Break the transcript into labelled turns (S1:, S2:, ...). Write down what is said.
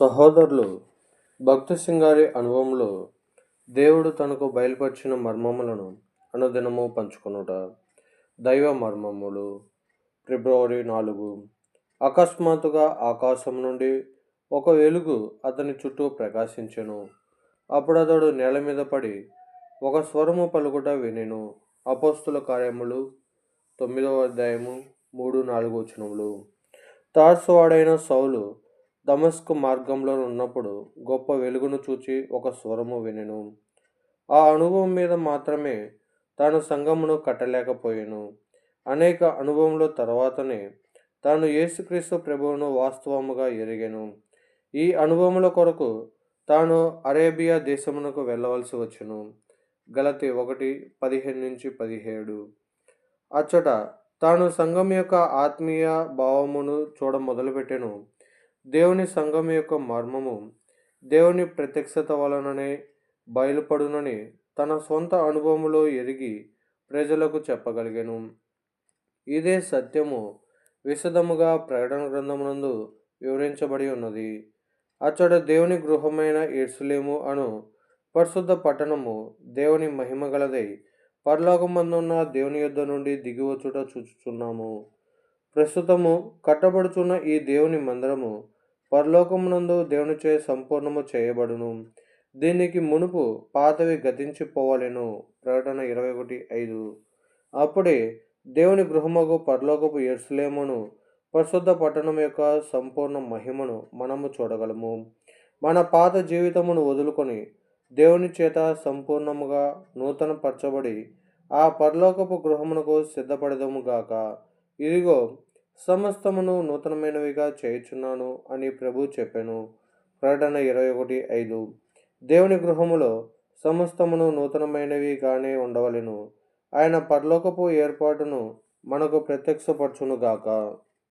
S1: సహోదరులు భక్తి సింగారి అనుభవంలో దేవుడు తనకు బయలుపరిచిన మర్మములను అనుదినము పంచుకొనుట దైవ మర్మములు. ఫిబ్రవరి నాలుగు. అకస్మాత్తుగా ఆకాశం నుండి ఒక వెలుగు అతని చుట్టూ ప్రకాశించెను. అప్పుడు అతడు నేల మీద పడి ఒక స్వరము పలుకుట వినెను. అపోస్తుల కార్యములు తొమ్మిదవ అధ్యాయము మూడు నాలుగు వచనములు. తార్సువాడైన సౌలు దమస్కు మార్గంలో ఉన్నప్పుడు గొప్ప వెలుగును చూచి ఒక స్వరము వినెను. ఆ అనుభవం మీద మాత్రమే తాను సంఘమును కట్టలేకపోయాను. అనేక అనుభవముల తర్వాతనే తాను యేసుక్రీస్తు ప్రభువును వాస్తవముగా ఎరిగాను. ఈ అనుభవముల కొరకు తాను అరేబియా దేశమునకు వెళ్ళవలసి వచ్చును. గలతి ఒకటి పదిహేను నుంచి పదిహేడు. అచ్చట తాను సంఘం యొక్క ఆత్మీయ భావమును చూడ మొదలుపెట్టెను దేవుని సంఘం యొక్క మర్మము దేవుని ప్రత్యక్షత వలననే బయలుపడునని తన సొంత అనుభవములో ఎరిగి ప్రజలకు చెప్పగలిగాను. ఇదే సత్యము విశదముగా ప్రకటన గ్రంథమునందు వివరించబడి ఉన్నది. అచ్చట దేవుని గృహమైన ఏడ్సులేము అను పరిశుద్ధ పట్టణము దేవుని మహిమ గలదై పరలోకమందున్న దేవుని యొద్ద నుండి దిగివచ్చుట చూచుచున్నాము. ప్రస్తుతము కట్టబడుచున్న ఈ దేవుని మందిరము పరలోకమునందు దేవునిచే సంపూర్ణము చేయబడును. దీనికి మునుపు పాతవి గతించిపోవలెను. ప్రకటన ఇరవై ఒకటి ఐదు. అప్పుడే దేవుని గృహముకు పరలోకపు ఎర్సులేమును పరిశుద్ధ పట్టణం యొక్క సంపూర్ణ మహిమను మనము చూడగలము. మన పాత జీవితమును వదులుకొని దేవుని చేత సంపూర్ణముగా నూతన పరచబడి ఆ పరలోకపు గృహమునకు సిద్ధపడదము గాక. ఇదిగో సమస్తమును నూతనమైనవిగా చేయుచున్నాను అని ప్రభు చెప్పాను. ప్రకటన ఇరవై ఒకటి ఐదు. దేవుని గృహములో సమస్తమును నూతనమైనవిగానే ఉండవలెను. ఆయన పరలోకపు ఏర్పాటును మనకు ప్రత్యక్షపరచునుగాక.